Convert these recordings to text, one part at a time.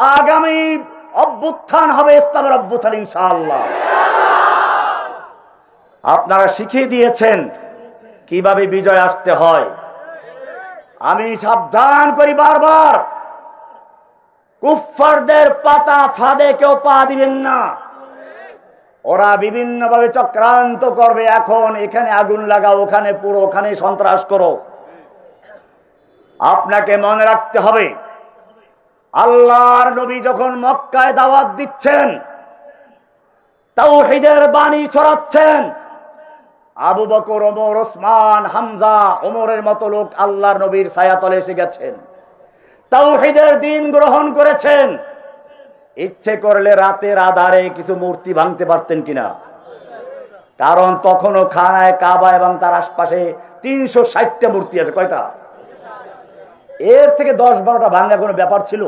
আগামী অভ্যুত্থান হবে ইসলামের অভ্যুত্থান, ইনশাআল্লাহ। আপনারা শিখিয়ে দিয়েছেন কীভাবে বিজয় আসতে হয়। আমি সাবধান করি বারবার। কুফফারদের পাতা ফাঁদে কেউ পা দিবেন না। ওরা বিভিন্নভাবে চক্রান্ত করবে, এখন এখানে আগুন লাগাও, ওখানে পুরো, ওখানে সন্ত্রাস করো। আপনাকে মনে রাখতে হবে আল্লাহর নবী যখন মক্কায় দাওয়াত দিচ্ছেন, তাওহীদের বাণী ছড়াচ্ছেন, আবু বকর, ওমর, ওসমান, হামজা, ওমরের মতো লোক আল্লাহর নবীর ছায়াতলে এসে গেছেন। তাওহীদের দিন গ্রহণ করেছেন। ইচ্ছে করলে রাতের আধারে কিছু মূর্তি ভাঙতে পারতেন কিনা? কারণ তখনও খানায় কাবা এবং তার আশপাশে তিনশো ষাটটা মূর্তি আছে। কয়টা? এর থেকে দশ বারোটা ভাঙ্গা কোনো ব্যাপার ছিল?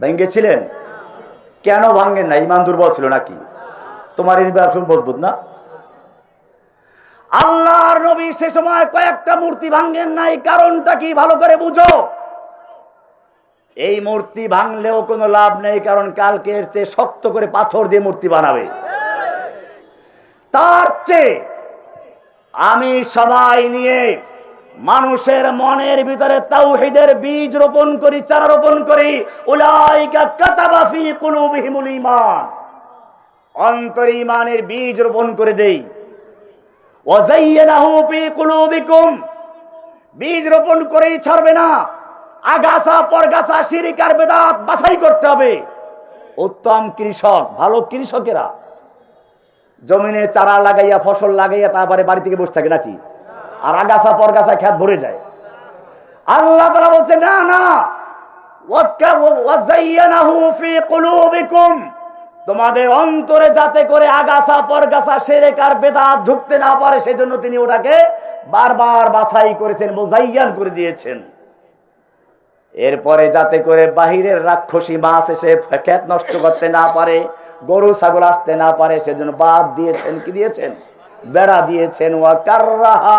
ভেঙ্গেছিলেন? কেন ভাঙ্গেন না? ইমান দুর্বল ছিল নাকি? তোমার এই খুব মজবুত না? আল্লাহর নবী সে সময় কয়েকটা মূর্তি ভাঙ্গেন নাই, কারণটা কি ভালো করে বুঝো? এই মূর্তি ভাঙলেও কোনো লাভ নেই, কারণ কালকে এর চেয়ে শক্ত করে পাথর দিয়ে মূর্তি বানাবে। তার চেয়ে আমি সবাই নিয়ে মানুষের মনের ভিতরে তাওহীদের বীজ রোপণ করি, চারা রোপণ করি। উলাইকা কাতাবা ফি কুলুবিহিমুল ঈমান। অন্তর ঈমানের বীজ রোপণ করে দেই। ওয়াজাইয়ানাহু ফি কুলুবিকুম। বীজ রোপণ করেই ছাড়বে না। আগাছা, পরগাছা শিরিক আর বেদাত বাছাই করতে হবে। উত্তম কৃষক, ভালো কৃষকেরা। জমিনে চারা লাগাইয়া, ফসল লাগাইয়া তারপরে বাড়ি থেকে বসে থাকে নাকি? আর আগাছা পরগাছা খেত ভরে যায়। আল্লাহ তারা বলছে, না না। তোমাদের অন্তরে যাতে করে আগাছা পরগাছা বেদাত ঢুকতে না পারে, সেজন্য তিনি ওটাকে বারবার বাছাই করেছেন, মোজাইয়ান করে দিয়েছেন। এরপরে যাতে করে বাহিরের রাক্ষসী মাছ এসে খেত নষ্ট করতে না পারে, গরু, ছাগল আসতে না পারে, সেজন্য বাদ দিয়েছেন, কি দিয়েছেন? বেড়া দিয়েছেন। ওয়া কাররাহা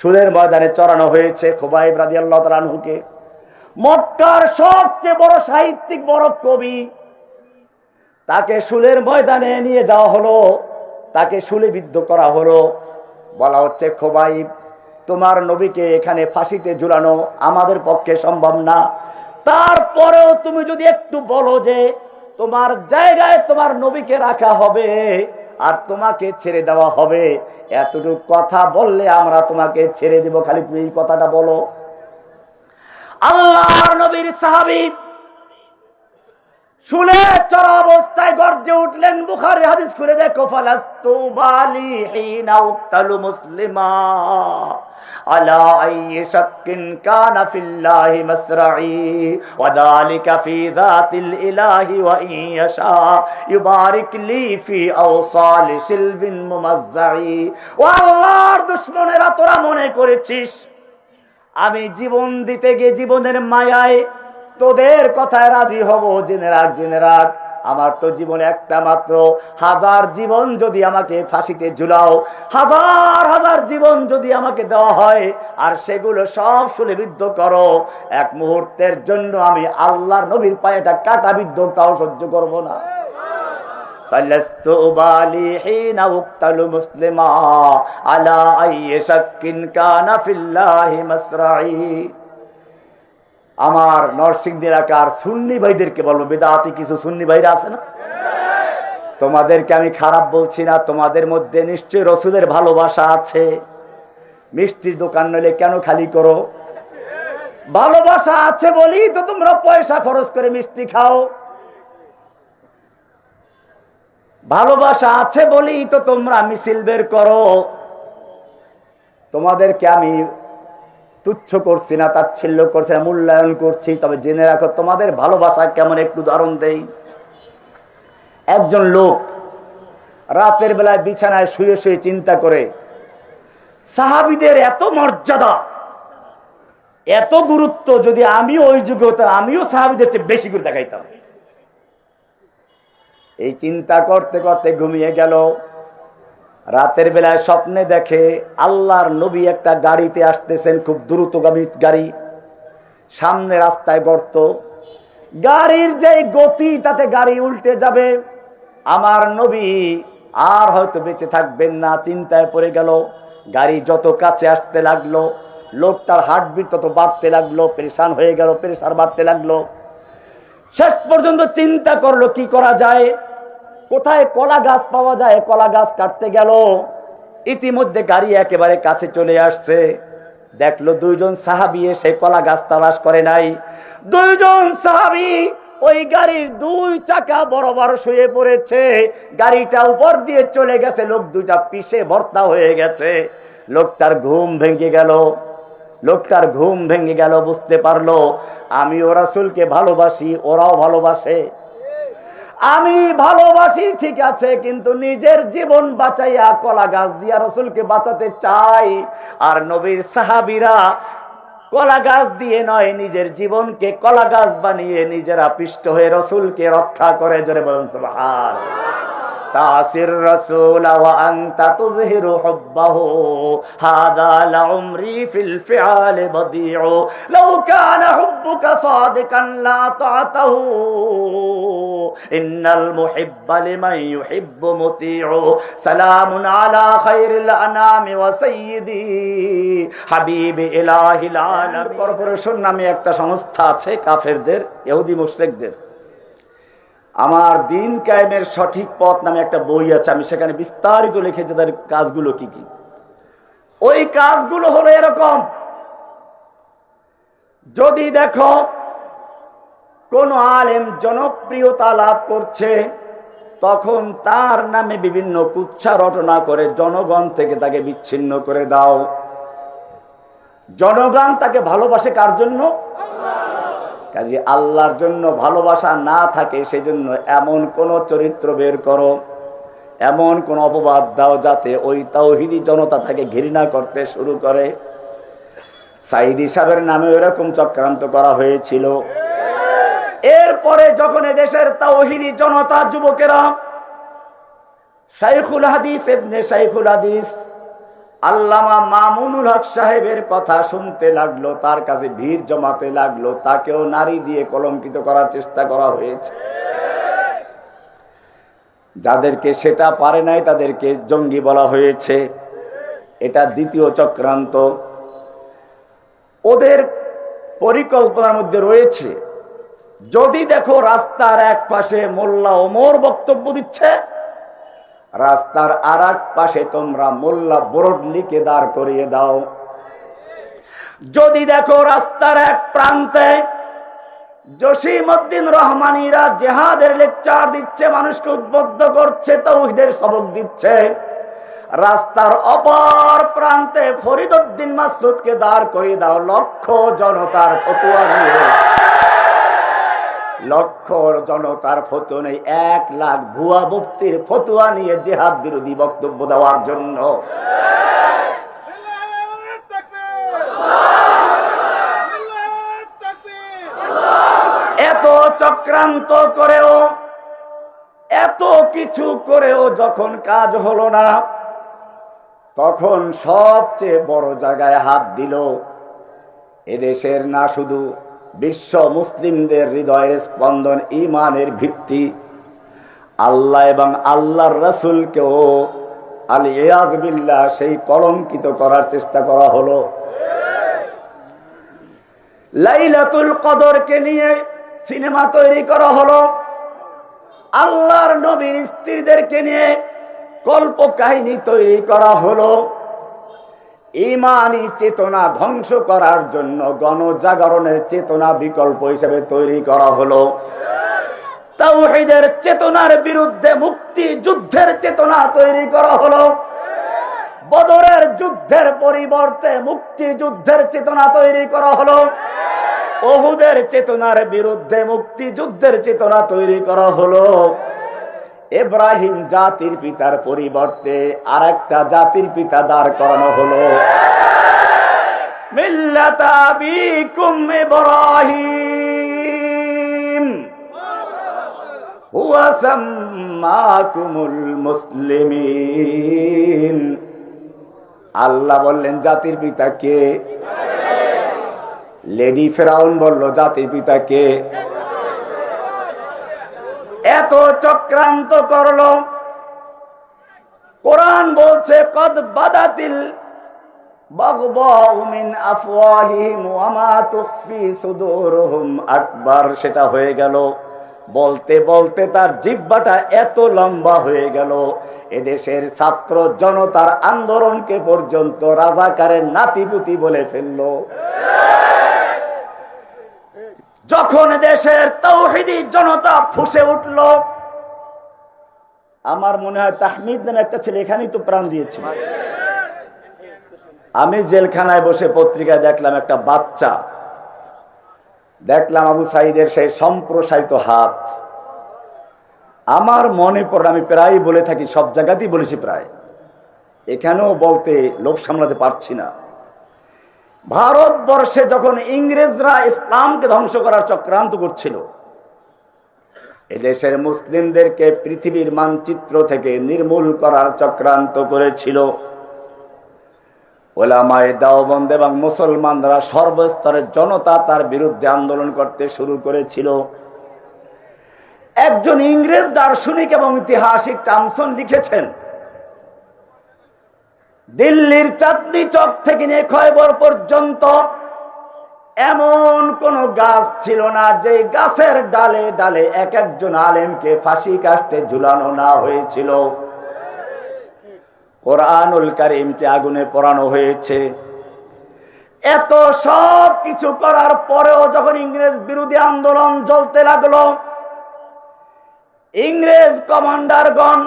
শুলের ময়দানে চড়ানো হয়েছে খোবাইব রাজি আল্লাহ তালানহুকে মক্কার সবচেয়ে বড় সাহিত্যিক, বড় কবি, তাকে শুলের ময়দানে নিয়ে যাওয়া হলো, তাকে শুলে বিদ্ধ করা হলো। বলা হচ্ছে, খোবাইব, তোমার নবীকে এখানে ফাঁসিতে ঝুলানো আমাদের পক্ষে সম্ভব না। তারপরেও তুমি যদি একটু বলো যে, তোমার জায়গায় তোমার নবীকে রাখা হবে আর তোমাকে ছেড়ে দেওয়া হবে। এতটুকু কথা বললে আমরা তোমাকে ছেড়ে দেব। খালি তুমি এই কথাটা বলো। আল্লাহর নবীর সাহাবী শুনে চড়া অবস্থায় গর্জে উঠলেন বুখারি হাদিস খুলে দেখো, ফালাস্তু বালি হিনা মুসলিমা আলা আইয়ি শাক্কিন কানা ফিল্লাহি মাসরাই ওয়া যালিকা ফি যাতিল ইলাহি ওয়া ইয়াশা ইউবারিক লি ফি আওসাল শিলবিন মুমাজ্জাই ও আল্লাহর দুশমনেরা, তোরা মনে করেছিস আমি জীবন দিতে গিয়ে জীবনের মায়ায় তোদের কথায় রাজি হব, জেনে রাখ জেনে রাখ। আমার তো জীবন একটা মাত্র। হাজার জীবন যদি আমাকে ফাঁসিতে ঝুলাও, হাজার হাজার জীবন যদি আমাকে দেওয়া হয়, আর সেগুলো সব সুলিবিদ্ধ করো, এক মুহূর্তের জন্য আমি আল্লাহর নবীর পায়েটা কাটাবিদ্ধ, তাও সহ্য করব না। মুসলিমা, আলা আইয়ে আমার নরসিংদী এলাকার সুন্নি ভাইদেরকে বলব, বেদাতি কিছু সুন্নি ভাইরা আছে না? তোমাদেরকে আমি খারাপ বলছি না, তোমাদের মধ্যে নিশ্চয়ই রসুলের ভালোবাসা আছে। মিষ্টির দোকান নইলে কেন খালি করো? ভালোবাসা আছে বলি তো তোমরা পয়সা খরচ করে মিষ্টি খাও। ভালোবাসা আছে বলেই তো তোমরা মিছিল বের করো। তোমাদেরকে আমি তুচ্ছ করছি না, তাচ্ছিল্য করছি না, মূল্যায়ন করছি, তবে জেনে রাখো, তোমাদের ভালোবাসা কেমন একটু উদাহরণ দেই। একজন লোক রাতের বেলায় বিছানায় শুয়ে শুয়ে চিন্তা করে, সাহাবিদের এত মর্যাদা, এত গুরুত্ব, যদি আমিও ওই যুগে হতাম, আমিও সাহাবিদের চেয়ে বেশি করে দেখাইতাম। এই চিন্তা করতে করতে ঘুমিয়ে গেল। রাতের বেলায় স্বপ্নে দেখে আল্লাহর নবী একটা গাড়িতে আসতেছেন, খুব দ্রুতগামী গাড়ি। সামনে রাস্তায় গর্ত। গাড়ির যে গতি, তাতে গাড়ি উল্টে যাবে। আমার নবী আর হয়তো বেঁচে থাকবেন না, চিন্তায় পড়ে গেল। গাড়ি যত কাছে আসতে লাগল, লোকটার হার্টবিট তত বাড়তে লাগল, পরেশান হয়ে গেল প্রেশার বাড়তে লাগল। শেষ পর্যন্ত চিন্তা করল, কি করা যায়? কোথায় কলা গাছ পাওয়া যায়? কলা গাছ কাটতে গেল। ইতিমধ্যে গাড়ি একেবারে কাছে চলে আসছে। দেখল দুইজন সাহাবি এসে কলা গাছ তালাশ করে নাই। দুইজন সাহাবি ওই গাড়ির দুই চাকা বড় বড় শুয়ে পড়েছে। গাড়িটা উপর দিয়ে চলে গেছে। লোক দুইটা পিছে ভর্তা হয়ে গেছে। লোকটার ঘুম ভেঙে গেল। লোকটার ঘুম ভেঙে গেল, বুঝতে পারল, আমি ও রাসুলকে ভালোবাসি, ওরাও ভালোবাসে। আমি ভালোবাসি, ঠিক আছে, কিন্তু নিজের জীবন বাঁচাইয়া কলা গাছ দিয়া রসুলকে বাঁচাতে চাই। আর নবীর সাহাবিরা কলা গাছ দিয়ে নয়, নিজের জীবনকে কলা গাছ বানিয়ে নিজেরা পিষ্ট হয়ে রসুলকে রক্ষা করে। জোরে বলুন সুবহান তাসির রাসূল ওয়া আনতা তুযহিরু হুব্বাহু। হাদা লাউমরি ফিল ফিআল লা তাআতাহু ইন্নাল মুহিব্বা লিমান ইউহিব্বু মুতিউ। সালামুন আলা কর্পোরেশন নামে একটা সংস্থা আছে কাফেরদের, ইহুদি মুশ্রেকদের। আমার দিন কায়েমের সঠিক পথ নামে একটা বই আছে, আমি সেখানে বিস্তারিত লিখেছি তাদের কাজগুলো কি কি। ওই কাজগুলো হলো এরকম। যদি দেখো, কোন আলেম জনপ্রিয়তা লাভ করছে, তখন তার নামে বিভিন্ন কুচ্ছা রটনা করে জনগণ থেকে তাকে বিচ্ছিন্ন করে দাও। জনগণ তাকে ভালোবাসে কার জন্য? কাজে আল্লাহর জন্য ভালোবাসা না থাকে, সেজন্য এমন কোন চরিত্র বের করো, এমন কোন অপবাদ দাও যাতে ওই তাওহিদি জনতা তাকে ঘৃণা করতে শুরু করে। সাইদি সাহেবের নামে এরকম চক্রান্ত করা হয়েছিল। এরপরে যখন দেশের তাওহিদি জনতা, যুবকেরা, শাইখুল হাদিস এবনে শাইখুল হাদিস আল্লামা মামুনুল হক সাহেবের কথা শুনতে লাগল, তার কাছে ভিড় জমাতে লাগল, তাকেও নারী দিয়ে কলঙ্কিত করার চেষ্টা করা হয়েছে। যাদেরকে সেটা পারে নাই, তাদেরকে জঙ্গি বলা হয়েছে। এটা দ্বিতীয় চক্রান্ত। ওদের পরিকল্পনার মধ্যে রয়েছে, যদি দেখো রাস্তার এক পাশে মোল্লা ওমর বক্তব্য দিচ্ছে রাস্তার আর পাশে তোমরা মোল্লা বোরডলিকে দাঁড় করিয়ে দাও। যদি দেখো রাস্তার এক প্রান্তে জসিমউদ্দিন রহমানিরা জেহাদের লেকচার দিচ্ছে, মানুষকে উদ্বুদ্ধ করছে, তৌহিদের সবক দিচ্ছে, রাস্তার অপর প্রান্তে ফরিদউদ্দিন মাসুদকে দাঁড় করিয়ে দাও, লক্ষ জনতার ফতুয়া নিয়ে। লক্ষ জনতার ফটো নেই এক লাখ ভুয়া মুক্তির ফতুয়া নিয়ে জেহাদ বিরোধী বক্তব্য দেওয়ার জন্য। এত চক্রান্ত করেও, এত কিছু করেও যখন কাজ হলো না, তখন সবচেয়ে বড় জায়গায় হাত দিল এদেশের না শুধু বিশ্ব মুসলিমদের হৃদয়ের স্পন্দন ইমানের ভিত্তি। আল্লাহ এবং আল্লাহর রসুলকেও আল ইয়াজবিল্লা সেই কলঙ্কিত করার চেষ্টা করা হলো। লাইলাতুল কদরকে নিয়ে সিনেমা তৈরি করা হলো। আল্লাহর নবীর স্ত্রীদেরকে নিয়ে কল্প কাহিনী তৈরি করা হলো। ইমানি চেতনা ধ্বংস করার জন্য গণজাগরণের চেতনা বিকল্প হিসেবে তৈরি করা হলো। তাওহীদের চেতনার বিরুদ্ধে মুক্তি যুদ্ধের চেতনা তৈরি করা হলো। বদরের যুদ্ধের পরিবর্তে মুক্তি যুদ্ধের চেতনা তৈরি করা হলো। ওহুদের চেতনার বিরুদ্ধে মুক্তি যুদ্ধের চেতনা তৈরি করা হলো। এব্রাহিম জাতির পিতার পরিবর্তে আর একটা জাতির পিতা দাঁড় করানো হলো। আল্লাহ বললেন, জাতির পিতা কে? লেডি ফেরাউন বলল, জাতির পিতা কে? এত চক্রান্ত করল। কোরআন বলছে, কদ বাদাতিল সেটা হয়ে গেল। বলতে বলতে তার জিহ্বাটা এত লম্বা হয়ে গেল। এদেশের ছাত্র জনতার আন্দোলনকে পর্যন্ত রাজাকারের নাতিপুতি বলে ফেলল। যখন দেশের তৌহিদি জনতা ফুসে উঠল, আমার মনে হয় তাহমিদ নামে একটা ছেলে এখানেই তো প্রাণ দিয়েছিল আমি জেলখানায় বসে পত্রিকায় দেখলাম একটা বাচ্চা। দেখলাম আবু সাইদের সেই সম্প্রসারিত হাত। আমার মনে পড়ে, আমি প্রায় বলে থাকি, সব জায়গাতেই বলেছি প্রায়। এখানেও বলতে লোভ সামলাতে পারছি না। ভারতবর্ষে যখন ইংরেজরা ইসলামকে ধ্বংস করার চক্রান্ত করছিল, এদেশের মুসলিমদেরকে পৃথিবীর মানচিত্র থেকে নির্মূল করার চক্রান্ত করেছিল। ওলামায় দাওবন্দ এবং মুসলমানরা সর্বস্তরের জনতা তার বিরুদ্ধে আন্দোলন করতে শুরু করেছিল। একজন ইংরেজ দার্শনিক এবং ঐতিহাসিক টামসন লিখেছেন দিল্লির চাঁদনি চক থেকে নিয়ে খয়বর পর্যন্ত এমন কোন গাছ ছিল না যে গাছের ডালে ডালে এক একজন আলেমকে ফাঁসি কাস্টে ঝুলানো না হয়েছিল। কোরআনুল কারিমকে আগুনে পড়ানো হয়েছে। এত সব কিছু করার পরেও যখন ইংরেজ বিরোধী আন্দোলন চলতে লাগল, ইংরেজ কমান্ডারগণ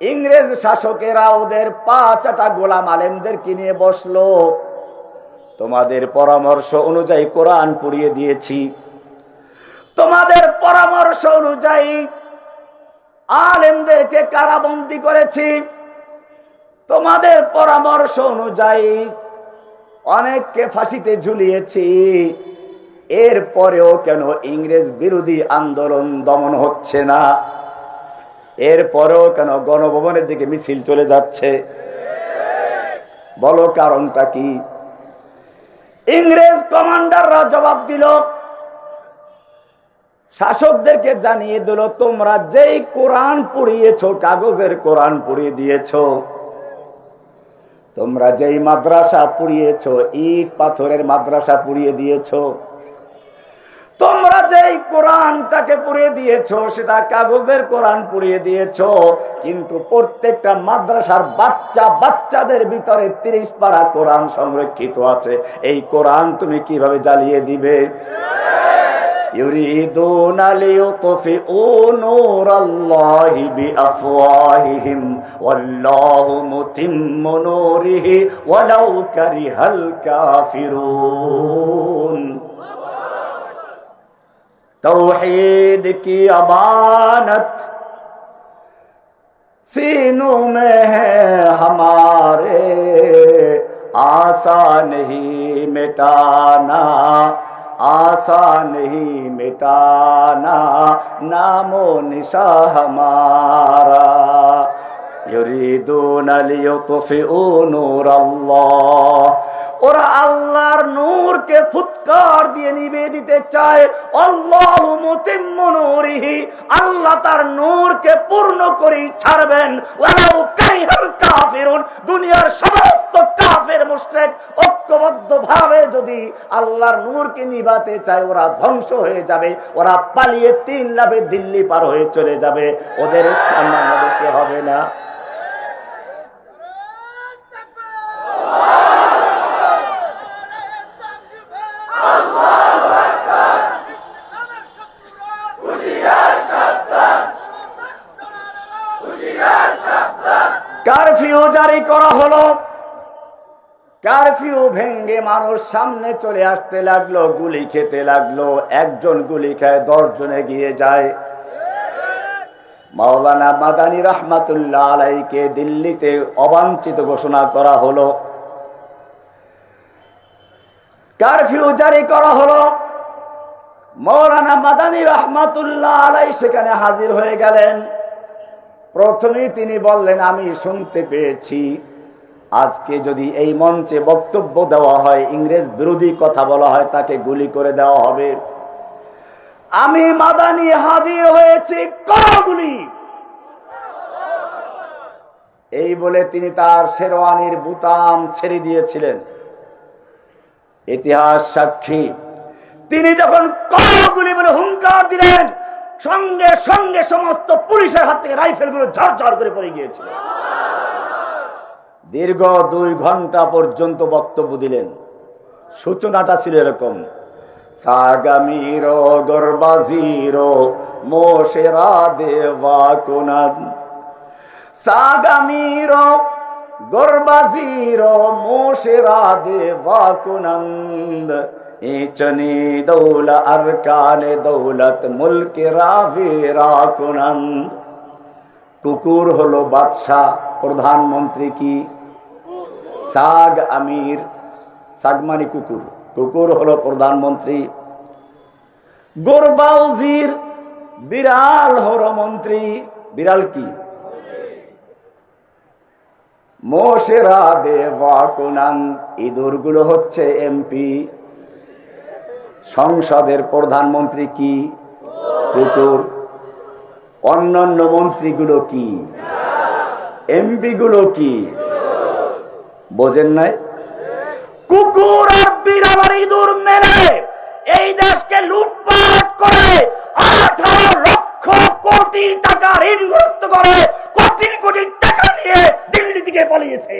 ইংরেজ শাসকেরা ওদের পাঁচটা গোলাম আলেমদেরকে নিয়ে বসল। তোমাদের পরামর্শ অনুযায়ী কোরআন পুড়িয়ে দিয়েছি। তোমাদের পরামর্শ অনুযায়ী আলেমদেরকে কারাবন্দি করেছি। তোমাদের পরামর্শ অনুযায়ী অনেককে ফাঁসিতে ঝুলিয়েছি। এরপরেও কেন ইংরেজ বিরোধী আন্দোলন দমন হচ্ছে না? এরপরেও কেন গণভবনের দিকে মিছিল চলে যাচ্ছে? বলো কারণটা কি? ইংরেজ কমান্ডাররা জবাব দিল, শাসকদেরকে জানিয়ে দিল, তোমরা যেই কোরআন পুড়িয়েছ, কাগজের কোরআন পুড়িয়ে দিয়েছ, তোমরা যেই মাদ্রাসা পুড়িয়েছ, ইট পাথরের মাদ্রাসা পুড়িয়ে দিয়েছ যেই কোরআনটাকে পুড়িয়ে দিয়েছ সেটা কাগজের কোরআন পুড়িয়ে দিয়েছ কিন্তু প্রত্যেকটা মাদ্রাসার বাচ্চা বাচ্চাদের ভিতরে তিরিশ পারা কোরআন সংরক্ষিত আছে এই কোরআন তুমি কিভাবে জ্বালিয়ে দিবে يريدون ليطفئوا نور الله بأفواههم والله متم نوره ولو كره الكافرون توحید کی امانت سینوں میں ہے ہمارے آسا نہیں مٹانا آسا نہیں مٹانا نام و نشا ہمارا দুনিয়ার সমস্ত কাফের মুশরিক ঐক্যবদ্ধ ভাবে যদি আল্লাহর নূরকে নিবাতে চায়, ওরা ধ্বংস হয়ে যাবে। ওরা পালিয়ে তিন লাভে দিল্লি পার হয়ে চলে যাবে। ওদের স্থান বাংলাদেশে হবে না। কারফিউ ভেঙ্গে মানুষ সামনে চলে আসতে লাগল, গুলি খেতে লাগল। একজন গুলি খায় দশজনে গিয়ে যায়। মাওলানা মাদানী রহমাতুল্লাহ আলাইকে দিল্লিতে অবাঞ্ছিত ঘোষণা করা হলো। কারফিউ জারি করা হলো। মৌলানা মাদানী রহমাতুল্লাহ আলাই সেখানে হাজির হয়ে গেলেন। প্রথমেই তিনি বললেন, আমি শুনতে পেয়েছি। আজকে যদি এই মঞ্চে বক্তব্য দেওয়া হয়, ইংরেজ বিরোধী কথা বলা হয়, তাকে গুলি করে দেওয়া হবে। আমি মাদানি হাজির হয়েছি গুলি? এই বলে তিনি তার শেরওয়ানির বুতাম ছেড়ে দিয়েছিলেন। ইতিহাস সাক্ষী, তিনি যখন গুলি বলে হুঙ্কার দিলেন, সঙ্গে সঙ্গে সমস্ত পুলিশের হাত থেকে রাইফেলগুলো ঝরঝর করে পড়ে গিয়েছিল। দীর্ঘ দুই ঘণ্টা পর্যন্ত বক্তব্য দিলেন। সূচনাটা ছিল এরকম। গর্বাজির মোশেরা গর্বাজির মোশেরা দৌলত, মুলকে রাভেরা কুকুর হলো বাদশাহ, প্রধানমন্ত্রী কি? সাগ আমির সাগ মানে কুকুর। কুকুর হলো প্রধানমন্ত্রী। গোরবাউজির বিড়াল হলো মন্ত্রী। বিড়াল কি? মোশেরা দেওয়া কোনান। ইঁদুরগুলো হচ্ছে এমপি। সংসদের প্রধানমন্ত্রী কি? কুকুর। অন্যান্য মন্ত্রীগুলো কি? এমপি গুলো কি? বোঝেন নাই? কুকুর আর বিড়াল ইঁদুর মেরে এই দেশকে লুটপাট করে আঠারো লক্ষ কোটি টাকা ঋণগ্রস্ত করে কোটি কোটি টাকা নিয়ে দিল্লি থেকে পালিয়েছে।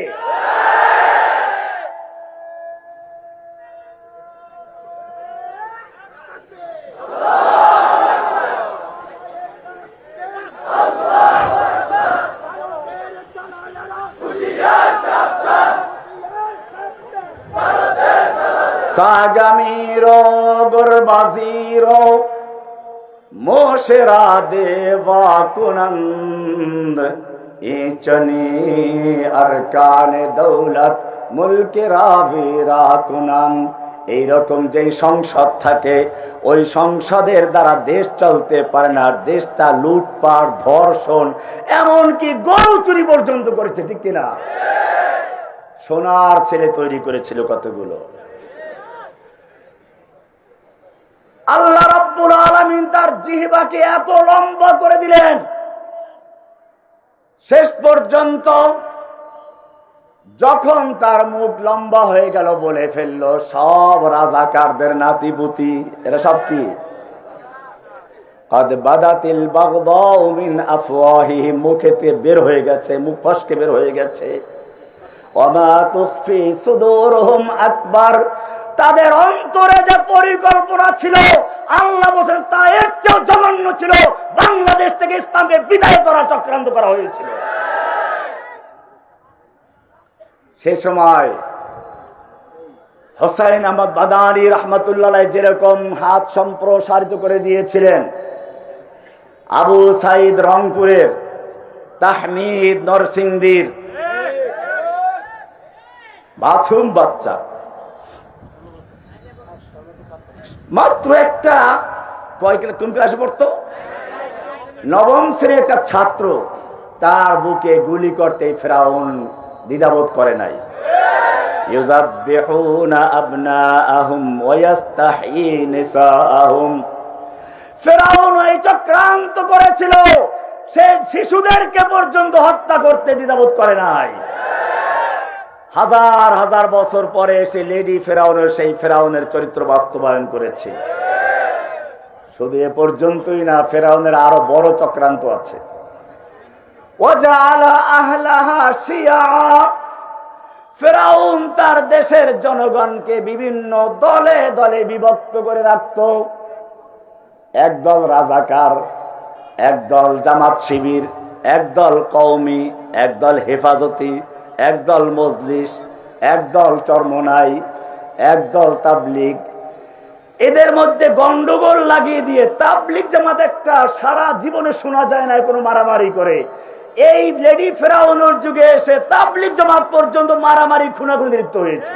সাগামির গর্বাজির মোশেরা দেবা কুনন্দ, ইচনি আরকানে দৌলত, মুলকে রাবিরা কুনন্দ এইরকম যেই সংসদ থাকে, ওই সংসদের দ্বারা দেশ চলতে পারে না, দেশটা লুটপাট, ধর্ষণ, এমনকি গরু চুরি পর্যন্ত করেছে, ঠিক কিনা? সোনার ছেলে তৈরি করেছিল কতগুলো? আল্লাহ রাব্বুল আলামিন তার জিহবাকে এত লম্বা করে দিলেন। শেষ পর্যন্ত যখন তার মুখ লম্বা হয়ে গেল বলে ফেলল, সব রাজাকারদের নাতিপুতি, এরা সব কি? বের হয়ে গেছে, মুখ ফসকে বের হয়ে গেছে। আকবার তাদের অন্তরে যে পরিকল্পনা ছিল, আল্লাহ বলছেন তা এর চেয়েও জঘন্য ছিল। বাংলাদেশ থেকে ইসলামকে বিদায় করার চক্রান্ত করা হয়েছিল। সে সময় হোসাইন আহমদ বাদানি রহমতুল্লাহ যেরকম হাত সম্প্রসারিত করে দিয়েছিলেন, আবু সাইদ রংপুরের তাহমিদ নরসিংদীর মাসুম বাচ্চা। মাত্র একটা, কয় কোন ক্লাসে পড়তো? নবম শ্রেণির একটা ছাত্র, তার বুকে গুলি করতে ফেরাউন দ্বিধাবোধ করে নাই। ফেরাউন চক্রান্ত করেছিল, সে শিশুদেরকে পর্যন্ত হত্যা করতে দ্বিধাবোধ করে নাই। হাজার হাজার বছর পরে সে লেডি ফেরাউনের, সেই ফেরাউনের চরিত্র বাস্তবায়ন করেছে। শুধু এ পর্যন্তই না, ফেরাউনের আরও বড় চক্রান্ত আছে। ফেরাউন তার দেশের জনগণকে বিভিন্ন দলে দলে বিভক্ত করে রাখত। একদল রাজাকার, একদল জামাত শিবির, একদল কৌমি একদল হেফাজতি একদল মজলিস, একদল চর্মনাই, একদল তাবলিগ। এদের মধ্যে গন্ডগোল লাগিয়ে দিয়ে তাবলিক জামাত একটা সারা জীবনে শোনা যায় না কোনো মারামারি করে। এই লেডি ফেরাউনের যুগে এসে তাবলিক জামাত পর্যন্ত মারামারি, খুনাখুনি লিপ্ত হয়েছে।